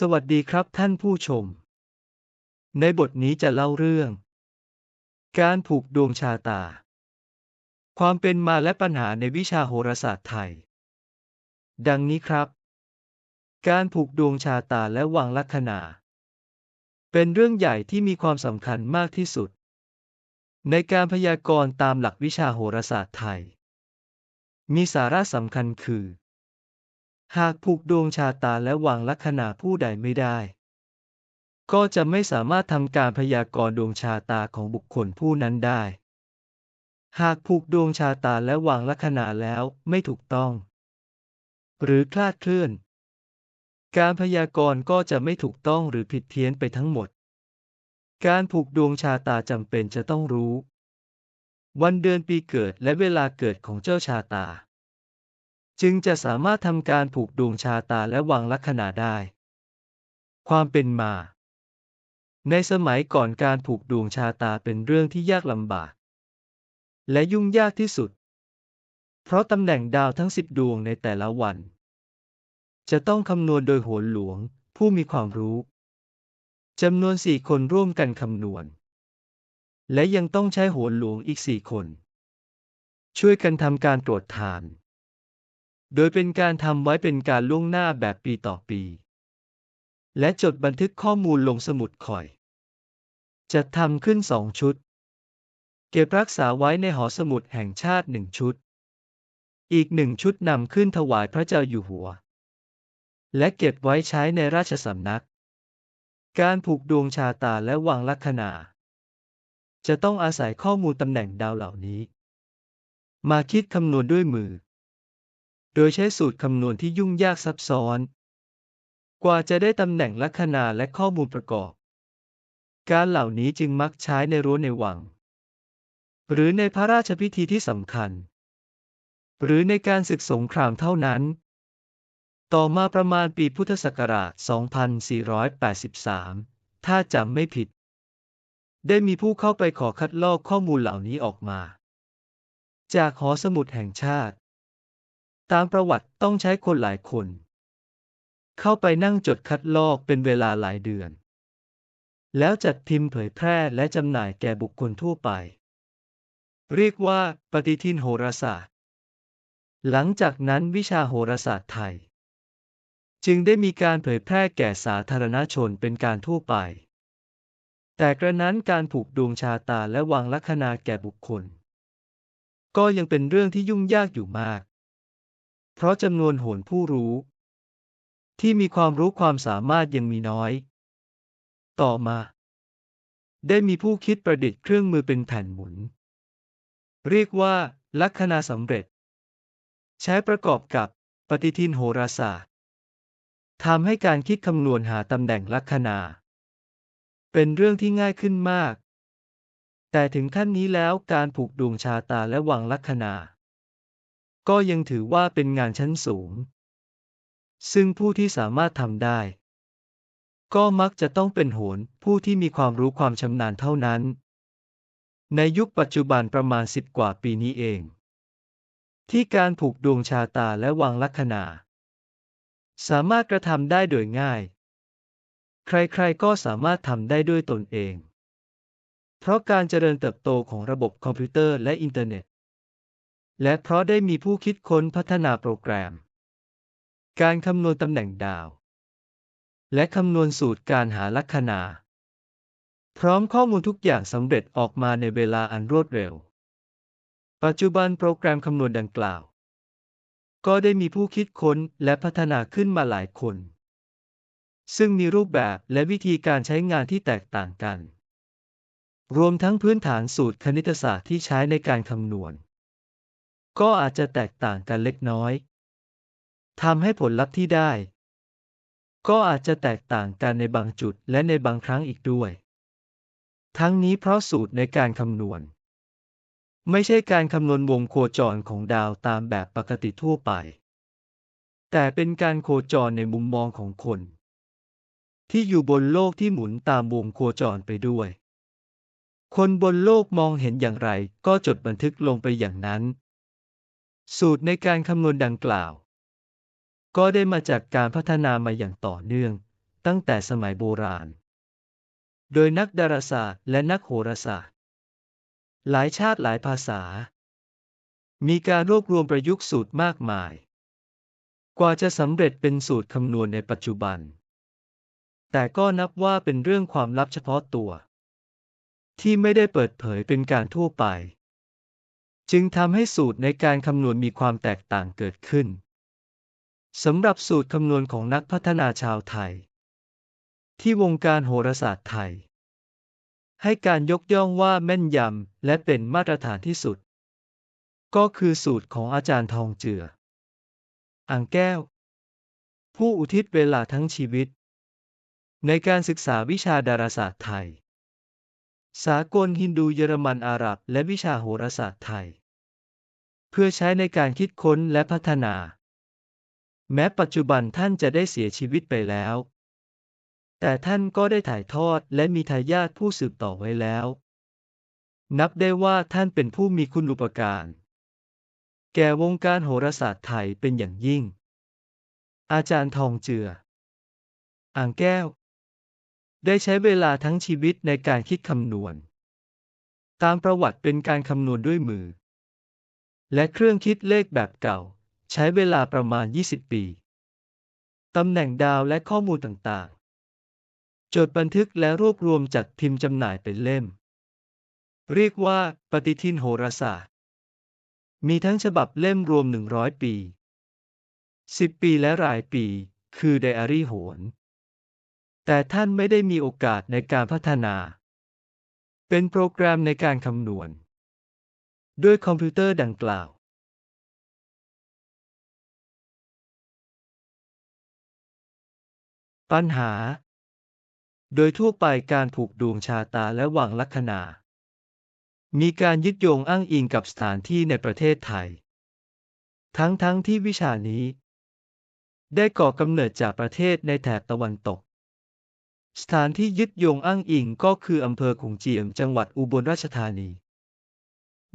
สวัสดีครับท่านผู้ชม ในบทนี้จะเล่าเรื่อง การผูกดวงชาตา ความเป็นมาและปัญหาในวิชาโหราศาสตร์ไทย ดังนี้ครับ การผูกดวงชาตาและวางลัคนา เป็นเรื่องใหญ่ที่มีความสำคัญมากที่สุด ในการพยากรณ์ตามหลักวิชาโหราศาสตร์ไทย มีสาระสำคัญคือ หากผูกดวงชาตาและวางลัคนาผู้ใดไม่ได้ ก็จะไม่สามารถทำการพยากรณ์ดวงชาตาของบุคคลผู้นั้นได้ หากผูกดวงชาตาและวางลัคนาแล้วไม่ถูกต้อง หรือคลาดเคลื่อน การพยากรณ์ก็จะไม่ถูกต้องหรือผิดเพี้ยนไปทั้งหมด การผูกดวงชาตาจำเป็นจะต้องรู้ วันเดือนปีเกิดและเวลาเกิดของเจ้าชาตา จึงจะสามารถทำการผูกดวงชาตาและวางลัคนาได้ ความเป็นมา ในสมัยก่อนการผูกดวงชาตาเป็นเรื่องที่ยากลำบาก และยุ่งยากที่สุด เพราะตำแหน่งดาวทั้งสิบดวงในแต่ละวัน จะต้องคำนวณโดยโหรหลวงผู้มีความรู้จำนวนสี่คนร่วมกันคำนวณ และยังต้องใช้โหรหลวงอีกสี่คน ช่วยกันทำการตรวจทาน โดยเป็นการทำไว้เป็นการล่วงหน้าแบบปีต่อปี และจดบันทึกข้อมูลลงสมุดคอยจะทำขึ้นสองชุด เก็บรักษาไว้ในหอสมุดแห่งชาติหนึ่งชุด อีกหนึ่งชุดนำขึ้นถวายพระเจ้าอยู่หัว และเก็บไว้ใช้ในราชสำนัก การผูกดวงชาตาและวางลัคนา จะต้องอาศัยข้อมูลตำแหน่งดาวเหล่านี้ มาคิดคำนวณด้วยมือ โดยใช้สูตรคำนวณที่ยุ่งยากซับซ้อน กว่าจะได้ตำแหน่งลัคนาและข้อมูลประกอบ การเหล่านี้จึงมักใช้ในรั้วในวัง หรือในพระราชพิธีที่สำคัญ หรือในการศึกสงครามเท่านั้น ต่อมาประมาณปีพุทธศักราช 2483 ถ้าจำไม่ผิด ได้มีผู้เข้าไปขอคัดลอกข้อมูลเหล่านี้ออกมา จากหอสมุดแห่งชาติ ตามประวัติต้องใช้คนหลายคน เข้าไปนั่งจดคัดลอกเป็นเวลาหลายเดือน แล้วจัดพิมพ์เผยแพร่และจำหน่ายแก่บุคคลทั่วไป เรียกว่าปฏิทินโหราศาสตร์ หลังจากนั้นวิชาโหราศาสตร์ไทย จึงได้มีการเผยแพร่แก่สาธารณชนเป็นการทั่วไป แต่กระนั้นการผูกดวงชาตาและวางลัคนาแก่บุคคล ก็ยังเป็นเรื่องที่ยุ่งยากอยู่มาก เพราะจำนวนโหรผู้รู้ ที่มีความรู้ความสามารถยังมีน้อย ต่อมา ได้มีผู้คิดประดิษฐ์เครื่องมือเป็นแผ่นหมุน เรียกว่า ลัคนาสำเร็จ ใช้ประกอบกับปฏิทินโหราศาสตร์ทำให้การคิดคำนวณหาตำแหน่งลัคนา เป็นเรื่องที่ง่ายขึ้นมาก แต่ถึงขั้นนี้แล้วการผูกดวงชาตาและวางลัคนา ก็ยังถือว่าเป็นงานชั้นสูง ซึ่งผู้ที่สามารถทำได้ ก็มักจะต้องเป็นโหรผู้ที่มีความรู้ความชำนาญเท่านั้น ในยุคปัจจุบันประมาณสิบกว่าปีนี้เอง ที่การผูกดวงชาตาและวางลัคนาสามารถกระทำได้โดยง่าย ใครๆ ก็สามารถทำได้ด้วยตนเอง เพราะการเจริญเติบโตของระบบคอมพิวเตอร์และอินเทอร์เน็ต และเพราะได้มีผู้คิดค้นพัฒนาโปรแกรม การคำนวณตำแหน่งดาว และคำนวณสูตรการหาลัคนา พร้อมข้อมูลทุกอย่างสำเร็จออกมาในเวลาอันรวดเร็ว ปัจจุบันโปรแกรมคำนวณดังกล่าว ก็ได้มีผู้คิดค้นและพัฒนาขึ้นมาหลายคน ซึ่งมีรูปแบบและวิธีการใช้งานที่แตกต่างกัน รวมทั้งพื้นฐานสูตรคณิตศาสตร์ที่ใช้ในการคำนวณ ก็อาจจะแตกต่างกันเล็กน้อยทำให้ผลลัพธ์ที่ได้ ก็อาจจะแตกต่างกันในบางจุดและในบางครั้งอีกด้วย ทั้งนี้เพราะสูตรในการคำนวณ ไม่ใช่การคำนวณวงโคจรของดาวตามแบบปกติทั่วไป แต่เป็นการโคจรในมุมมองของคน ที่อยู่บนโลกที่หมุนตามวงโคจรไปด้วย คนบนโลกมองเห็นอย่างไรก็จดบันทึกลงไปอย่างนั้น สูตรในการคำนวณดังกล่าว ก็ได้มาจากการพัฒนามาอย่างต่อเนื่อง ตั้งแต่สมัยโบราณ โดยนักดาราศาสตร์และนักโหราศาสตร์ หลายชาติหลายภาษา มีการรวบรวมประยุกต์สูตรมากมาย กว่าจะสำเร็จเป็นสูตรคำนวณในปัจจุบัน แต่ก็นับว่าเป็นเรื่องความลับเฉพาะตัว ที่ไม่ได้เปิดเผยเป็นการทั่วไป จึงทำให้สูตรในการคำนวณมีความแตกต่างเกิดขึ้นสำหรับสูตรคำนวณของนักพัฒนาชาวไทย ที่วงการโหราศาสตร์ไทย ให้การยกย่องว่าแม่นยำและเป็นมาตรฐานที่สุด ก็คือสูตรของอาจารย์ทองเจือ อ่างแก้ว ผู้อุทิศเวลาทั้งชีวิต ในการศึกษาวิชาดาราศาสตร์ไทย สากลฮินดูเยอรมันอาหรับ และวิชาโหราศาสตร์ไทย เพื่อใช้ในการคิดค้นและพัฒนา แม้ปัจจุบันท่านจะได้เสียชีวิตไปแล้ว แต่ท่านก็ได้ถ่ายทอดและมีทายาทผู้สืบต่อไว้แล้ว นับได้ว่าท่านเป็นผู้มีคุณอุปการ แก่วงการโหราศาสตร์ไทยเป็นอย่างยิ่ง อาจารย์ทองเจือ อ่างแก้ว ได้ใช้เวลาทั้งชีวิตในการคิดคำนวณ ตามประวัติเป็นการคำนวณด้วยมือ และเครื่องคิดเลขแบบเก่า ใช้เวลาประมาณ 20 ปี ตำแหน่งดาวและข้อมูลต่างๆ จดบันทึกและรวบรวมจัดพิมพ์จำหน่ายเป็นเล่ม เรียกว่าปฏิทินโหราศาสตร์ มีทั้งฉบับเล่มรวม 100 ปี 10 ปีและรายปี คือไดอารี่โหน แต่ท่านไม่ได้มีโอกาสในการพัฒนา เป็นโปรแกรมในการคำนวณ ด้วยคอมพิวเตอร์ดังกล่าว ปัญหา โดยทั่วไปการผูกดวงชะตาและวางลัคนา มีการยึดโยงอ้างอิงกับสถานที่ในประเทศไทย ทั้งๆทที่วิชานี้ ได้ก่อกำเนิดจากประเทศในแถบตะวันตก สถานที่ยึดโยงอ้างอิงก็คืออำเภอขงเจียมจังหวัดอุบลราชธานี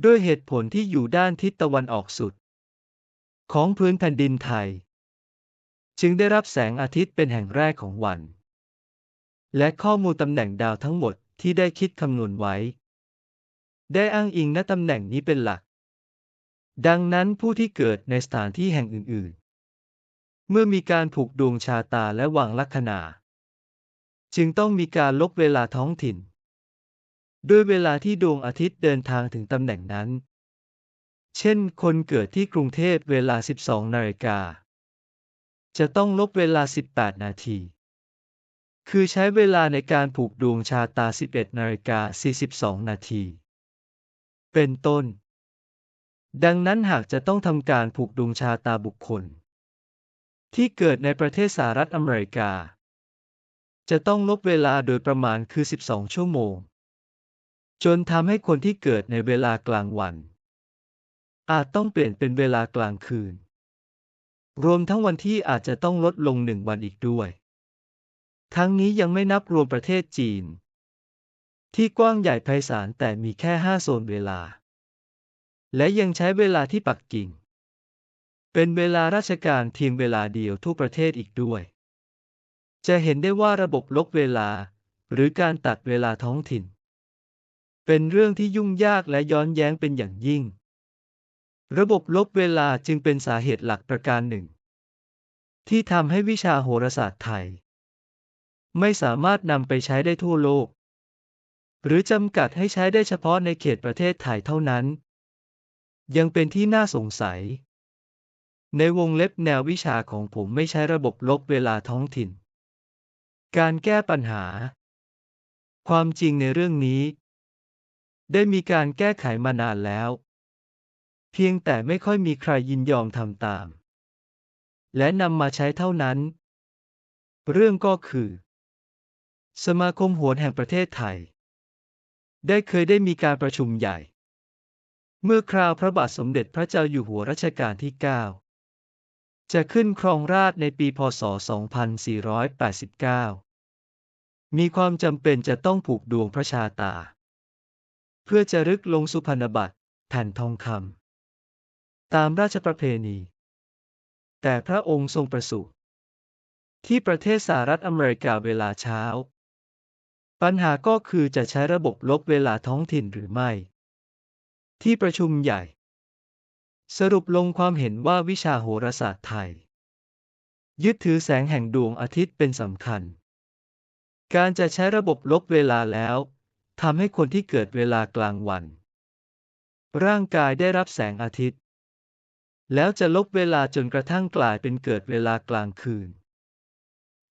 ด้วยเหตุผลที่อยู่ด้านทิศตะวันออกสุด ของพื้นแผ่นดินไทย จึงได้รับแสงอาทิตย์เป็นแห่งแรกของวัน และข้อมูลตำแหน่งดาวทั้งหมดที่ได้คิดคำนวณไว้ ได้อ้างอิงณตำแหน่งนี้เป็นหลัก ดังนั้นผู้ที่เกิดในสถานที่แห่งอื่น ๆ เมื่อมีการผูกดวงชะตาและวางลัคนา จึงต้องมีการลบเวลาท้องถิ่น ด้วยเวลาที่ดวงอาทิตย์เดินทางถึงตำแหน่งนั้น เช่น คนเกิดที่กรุงเทพเวลา 12 นาฬิกา จะต้องลบเวลา 18 นาที คือใช้เวลาในการผูกดวงชะตา 11 นาฬิกา 42 นาที เป็นต้น ดังนั้นหากจะต้องทำการผูกดวงชะตาบุคคล ที่เกิดในประเทศสหรัฐอเมริกา จะต้องลบเวลาโดยประมาณคือ 12 ชั่วโมง จนทำให้คนที่เกิดในเวลากลางวัน อาจต้องเปลี่ยนเป็นเวลากลางคืน รวมทั้งวันที่อาจจะต้องลดลงหนึ่งวันอีกด้วย ทั้งนี้ยังไม่นับรวมประเทศจีน ที่กว้างใหญ่ไพศาลแต่มีแค่ 5 โซนเวลา และยังใช้เวลาที่ปักกิ่ง เป็นเวลาราชการเพียงเวลาเดียวทั่วประเทศอีกด้วย จะเห็นได้ว่าระบบลบเวลา หรือการตัดเวลาท้องถิ่น เป็นเรื่องที่ยุ่งยากและย้อนแย้งเป็นอย่างยิ่ง ระบบลบเวลาจึงเป็นสาเหตุหลักประการหนึ่ง ที่ทำให้วิชาโหราศาสตร์ไทย ไม่สามารถนำไปใช้ได้ทั่วโลก หรือจำกัดให้ใช้ได้เฉพาะในเขตประเทศไทยเท่านั้น ยังเป็นที่น่าสงสัย ในวงเล็บแนววิชาของผมไม่ใช้ระบบลบเวลาท้องถิ่น การแก้ปัญหา ความจริงในเรื่องนี้ ได้มีการแก้ไขมานานแล้ว เพียงแต่ไม่ค่อยมีใครยินยอมทำตาม และนำมาใช้เท่านั้น เรื่องก็คือ สมาคมโหรแห่งประเทศไทย ได้เคยได้มีการประชุมใหญ่ เมื่อคราวพระบาทสมเด็จพระเจ้าอยู่หัวรัชกาลที่ 9 จะขึ้นครองราชในปีพศ 2489 มีความจำเป็นจะต้องผูกดวงพระชาตา เพื่อจะรึกลงสุพรรณบัตรแผ่นทองคำตามราชประเพณี แต่พระองค์ทรงประสูติที่ประเทศสหรัฐอเมริกาเวลาเช้า ปัญหาก็คือจะใช้ระบบลบเวลาท้องถิ่นหรือไม่ ที่ประชุมใหญ่ สรุปลงความเห็นว่าวิชาโหราศาสตร์ไทย ยึดถือแสงแห่งดวงอาทิตย์เป็นสำคัญ การจะใช้ระบบลบเวลาแล้วทำให้คนที่เกิดเวลากลางวัน ร่างกายได้รับแสงอาทิตย์ แล้วจะลบเวลาจนกระทั่งกลายเป็นเกิดเวลากลางคืน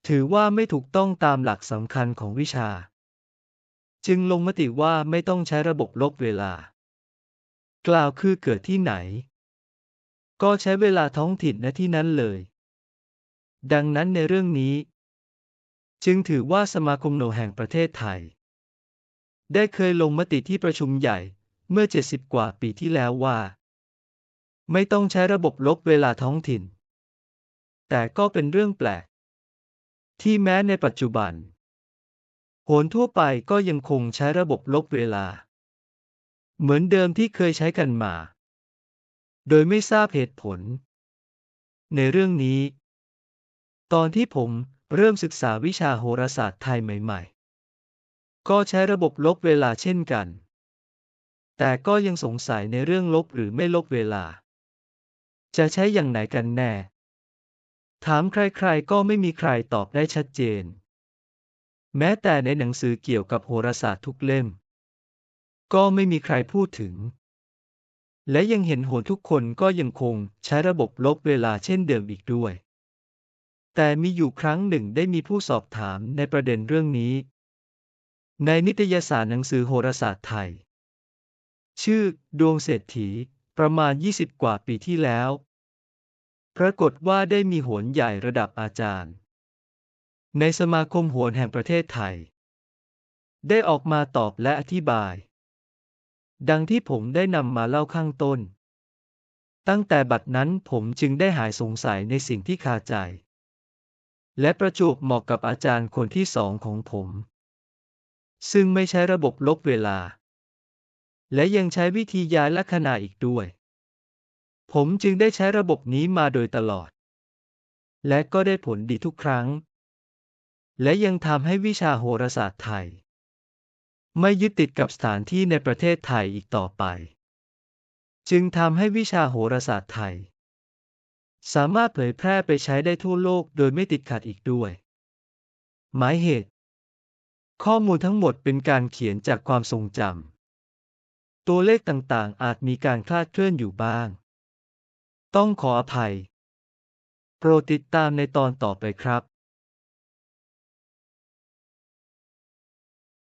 ถือว่าไม่ถูกต้องตามหลักสำคัญของวิชา จึงลงมติว่าไม่ต้องใช้ระบบลบเวลา กล่าวคือเกิดที่ไหน ก็ใช้เวลาท้องถิ่นณที่นั้นเลย ดังนั้นในเรื่องนี้ จึงถือว่าสมาคมโนแห่งประเทศไทย ได้เคยลงมติที่ประชุมใหญ่เมื่อ 70 กว่าปีที่แล้วว่า ไม่ต้องใช้ระบบลบเวลาท้องถิ่น แต่ก็เป็นเรื่องแปลก ที่แม้ในปัจจุบันโหนทั่วไปก็ยังคงใช้ระบบลบเวลา เหมือนเดิมที่เคยใช้กันมา โดยไม่ทราบเหตุผล ในเรื่องนี้ ตอนที่ผมเริ่มศึกษาวิชาโหราศาสตร์ไทยใหม่ ๆ ก็ใช้ระบบลบเวลาเช่นกัน แต่ก็ยังสงสัยในเรื่องลบหรือไม่ลบเวลา จะใช้อย่างไหนกันแน่ ถามใครๆ ก็ไม่มีใครตอบได้ชัดเจน แม้แต่ในหนังสือเกี่ยวกับโหราศาสตร์ทุกเล่ม ก็ไม่มีใครพูดถึง และยังเห็นโหนทุกคนก็ยังคงใช้ระบบลบเวลาเช่นเดิมอีกด้วย แต่มีอยู่ครั้งหนึ่งได้มีผู้สอบถามในประเด็นเรื่องนี้ ในนิตยสารหนังสือโหราศาสตร์ไทย ชื่อ ดวงเศรษฐี ประมาณ 20 กว่าปีที่แล้ว ปรากฏว่าได้มีโหนใหญ่ระดับอาจารย์ ในสมาคมโหนแห่งประเทศไทย ได้ออกมาตอบและอธิบาย ดังที่ผมได้นำมาเล่าข้างต้น ตั้งแต่บัดนั้นผมจึงได้หายสงสัยในสิ่งที่คาใจ และประจวบเหมาะกับอาจารย์คนที่สองของผม ซึ่งไม่ใช้ระบบลบเวลา และยังใช้วิธีย้ายลัคนาอีกด้วย ผมจึงได้ใช้ระบบนี้มาโดยตลอด และก็ได้ผลดีทุกครั้ง และยังทำให้วิชาโหราศาสตร์ไทย ไม่ยึดติดกับสถานที่ในประเทศไทยอีกต่อไป จึงทำให้วิชาโหราศาสตร์ไทย สามารถเผยแพร่ไปใช้ได้ทั่วโลกโดยไม่ติดขัดอีกด้วย หมายเหตุ ข้อมูลทั้งหมดเป็นการเขียนจากความทรงจำตัวเลขต่างๆ อาจมีการคลาดเคลื่อนอยู่บ้าง ต้องขออภัย โปรดติดตามในตอนต่อไปครับ